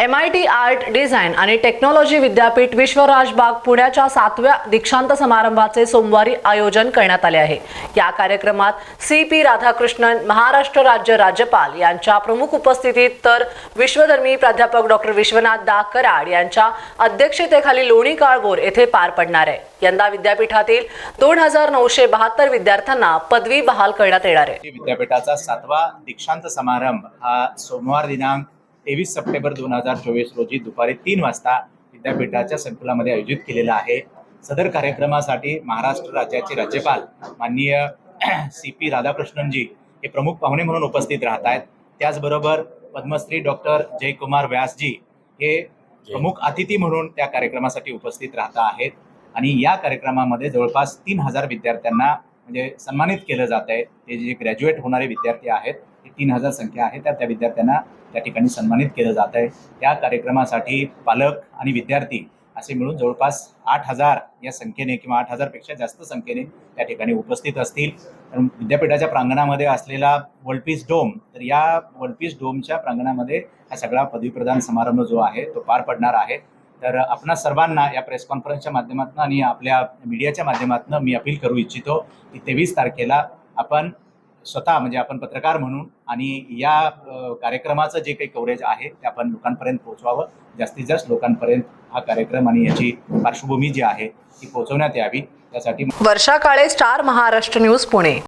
M I T art design आणि technology विद्यापीठ विश्वराज बाग पुण्याच्या सातव्या दीक्षांत समारंभाचे सोमवारी आयोजन करण्यात आले आहे. या कार्यक्रमात सी पी राधाकृष्णन महाराष्ट्र राज्य राज्यपाल यांच्या प्रमुख उपस्थितीत तर विश्वधर्मी प्राध्यापक डॉक्टर विश्वनाथ दा कराड यांच्या अध्यक्षतेखाली लोणी काळभोर येथे पार पडणार आहे. यंदा विद्यापीठातील दोन हजार नऊशे बहात्तर विद्यार्थ्यांना पदवी बहाल करण्यात येणार आहे. विद्यापीठाचा सातवा दीक्षांत समारंभ हा सोमवार दिनांक तेवीस सप्टेंबर दोन हजार चोवीस रोजी दुपारी तीन वाजता विद्यापीठाच्या संकुलामध्ये आयोजित केलेला आहे. सदर कार्यक्रमासाठी महाराष्ट्र राज्याचे राज्यपाल माननीय सी पी राधाकृष्णनजी हे प्रमुख पाहुणे म्हणून उपस्थित राहत आहेत. त्याचबरोबर पद्मश्री डॉक्टर जयकुमार व्यासजी हे प्रमुख अतिथी म्हणून त्या कार्यक्रमासाठी उपस्थित राहत आहेत. आणि या कार्यक्रमामध्ये जवळपास तीन हजार विद्यार्थ्यांना म्हणजे सन्मानित केलं जात आहे. ते जे ग्रॅज्युएट होणारे विद्यार्थी आहेत तीन हजार संख्या आहे त्या त्या विद्यार्थ्यांना त्या ठिकाणी सन्मानित केलं जात आहे. त्या कार्यक्रमासाठी पालक आणि विद्यार्थी असे मिळून जवळपास आठ हजार या संख्येने किंवा आठ हजारपेक्षा जास्त संख्येने त्या ठिकाणी उपस्थित असतील. तर विद्यापीठाच्या प्रांगणामध्ये असलेला वर्ल्डपीस डोम तर या वर्ल्डपीस डोमच्या प्रांगणामध्ये हा सगळा पदवीप्रदान समारंभ जो आहे तो पार पडणार आहे. तर आपणा सर्वांना या प्रेस कॉन्फरन्सच्या माध्यमातून आणि आपल्या मीडियाच्या माध्यमातून मी अपील करू इच्छितो की तेवीस तारखेला आपण स्वतः म्हणजे आपण पत्रकार म्हणून आणि या कार्यक्रमाचं जे काही कव्हरेज आहे ते आपण लोकांपर्यंत पोहोचवावं. जास्तीत जास्त लोकांपर्यंत हा कार्यक्रम आणि याची पार्श्वभूमी जी आहे ती पोहोचवण्यात यावी. त्यासाठी वर्षा काळे स्टार महाराष्ट्र न्यूज पुणे.